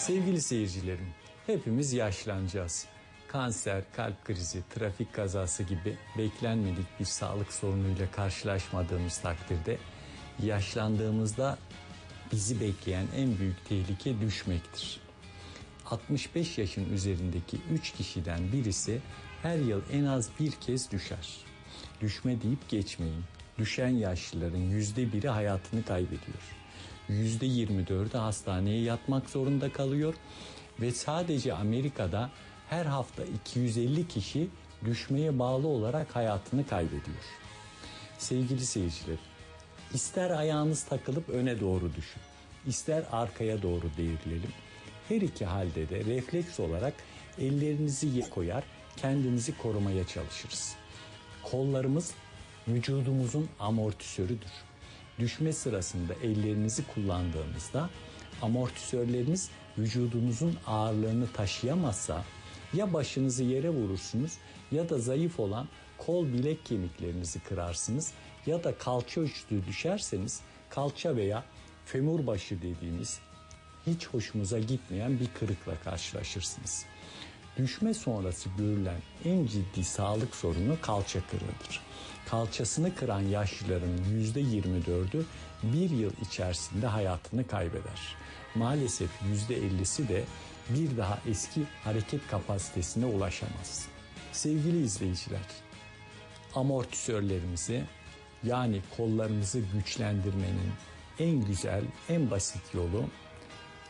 Sevgili seyircilerim, hepimiz yaşlanacağız. Kanser, kalp krizi, trafik kazası gibi beklenmedik bir sağlık sorunuyla karşılaşmadığımız takdirde yaşlandığımızda bizi bekleyen en büyük tehlike düşmektir. 65 yaşın üzerindeki 3 kişiden birisi her yıl en az bir kez düşer. Düşme deyip geçmeyin. Düşen yaşlıların yüzde biri hayatını kaybediyor. Yüzde 24'ü hastaneye yatmak zorunda kalıyor ve sadece Amerika'da her hafta 250 kişi düşmeye bağlı olarak hayatını kaybediyor. Sevgili seyirciler, ister ayağınız takılıp öne doğru düşün, ister arkaya doğru devrilelim. Her iki halde de refleks olarak ellerinizi koyar, kendinizi korumaya çalışırız. Kollarımız vücudumuzun amortisörüdür. Düşme sırasında ellerinizi kullandığınızda amortisörleriniz vücudunuzun ağırlığını taşıyamazsa ya başınızı yere vurursunuz ya da zayıf olan kol bilek kemiklerinizi kırarsınız ya da kalça üstü düşerseniz kalça veya femur başı dediğimiz hiç hoşumuza gitmeyen bir kırıkla karşılaşırsınız. Düşme sonrası görülen en ciddi sağlık sorunu kalça kırığıdır. Kalçasını kıran yaşlıların yüzde 24'ü bir yıl içerisinde hayatını kaybeder. Maalesef yüzde 50'si de bir daha eski hareket kapasitesine ulaşamaz. Sevgili izleyiciler, amortisörlerimizi yani kollarımızı güçlendirmenin en güzel, en basit yolu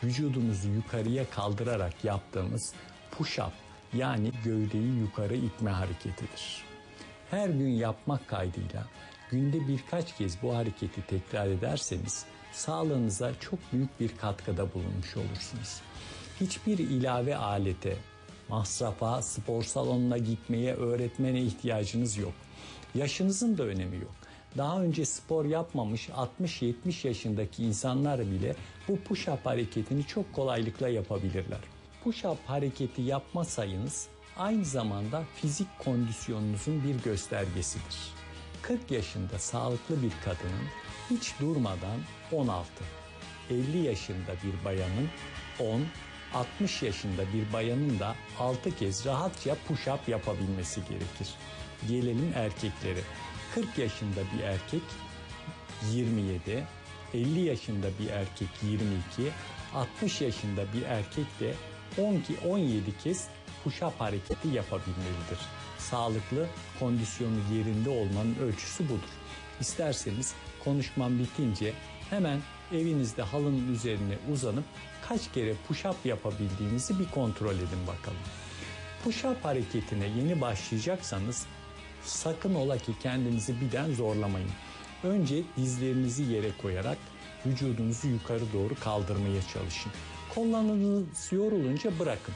vücudumuzu yukarıya kaldırarak yaptığımız push-up yani gövdeyi yukarı itme hareketidir. Her gün yapmak kaydıyla günde birkaç kez bu hareketi tekrar ederseniz sağlığınıza çok büyük bir katkıda bulunmuş olursunuz. Hiçbir ilave alete, masrafa, spor salonuna gitmeye, öğretmene ihtiyacınız yok. Yaşınızın da önemi yok. Daha önce spor yapmamış 60-70 yaşındaki insanlar bile bu push-up hareketini çok kolaylıkla yapabilirler. Push-up hareketi yapma sayınız aynı zamanda fizik kondisyonunuzun bir göstergesidir. 40 yaşında sağlıklı bir kadının hiç durmadan 16, 50 yaşında bir bayanın 10, 60 yaşında bir bayanın da 6 kez rahatça push-up yapabilmesi gerekir. Gelelim erkeklere. 40 yaşında bir erkek 27, 50 yaşında bir erkek 22, 60 yaşında bir erkek de 12 17 kez push-up hareketi yapabilmelidir. Sağlıklı, kondisyonu yerinde olmanın ölçüsü budur. İsterseniz konuşmam bitince hemen evinizde halının üzerine uzanıp kaç kere push-up yapabildiğinizi bir kontrol edin bakalım. Push-up hareketine yeni başlayacaksanız sakın ola ki kendinizi birden zorlamayın. Önce dizlerinizi yere koyarak vücudunuzu yukarı doğru kaldırmaya çalışın. Kollarınız yorulunca bırakın.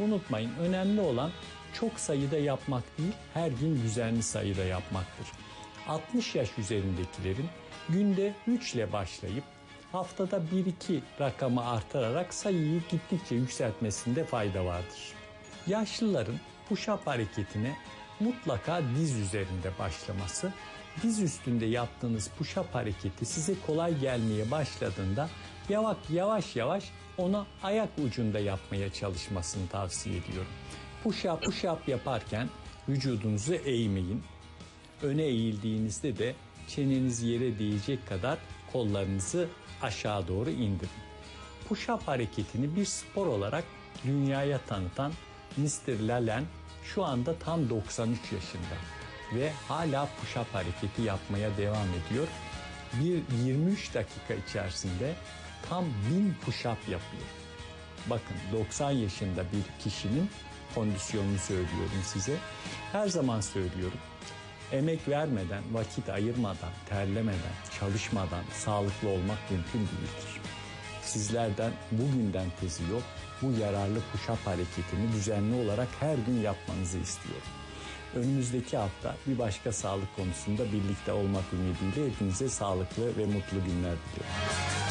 Unutmayın önemli olan çok sayıda yapmak değil, her gün düzenli sayıda yapmaktır. 60 yaş üzerindekilerin günde 3 ile başlayıp haftada 1-2 rakamı artırarak sayıyı gittikçe yükseltmesinde fayda vardır. Yaşlıların push-up hareketine mutlaka diz üzerinde başlaması, diz üstünde yaptığınız push-up hareketi size kolay gelmeye başladığında yavaş yavaş yavaş ona ayak ucunda yapmaya çalışmasını tavsiye ediyorum. Push-up push-up yaparken vücudunuzu eğmeyin. Öne eğildiğinizde de çeneniz yere değecek kadar kollarınızı aşağı doğru indirin. Push-up hareketini bir spor olarak dünyaya tanıtan Mr. Lalen şu anda tam 93 yaşında ve hala push-up hareketi yapmaya devam ediyor. Bir 23 dakika içerisinde tam 1000 push-up yapıyor. Bakın 90 yaşında bir kişinin kondisyonunu söylüyorum size. Her zaman söylüyorum. Emek vermeden, vakit ayırmadan, terlemeden, çalışmadan sağlıklı olmak mümkün değildir. Sizlerden bugünden tezi yok. Bu yararlı push-up hareketini düzenli olarak her gün yapmanızı istiyorum. Önümüzdeki hafta bir başka sağlık konusunda birlikte olmak ümidiyle hepinize sağlıklı ve mutlu günler diliyorum.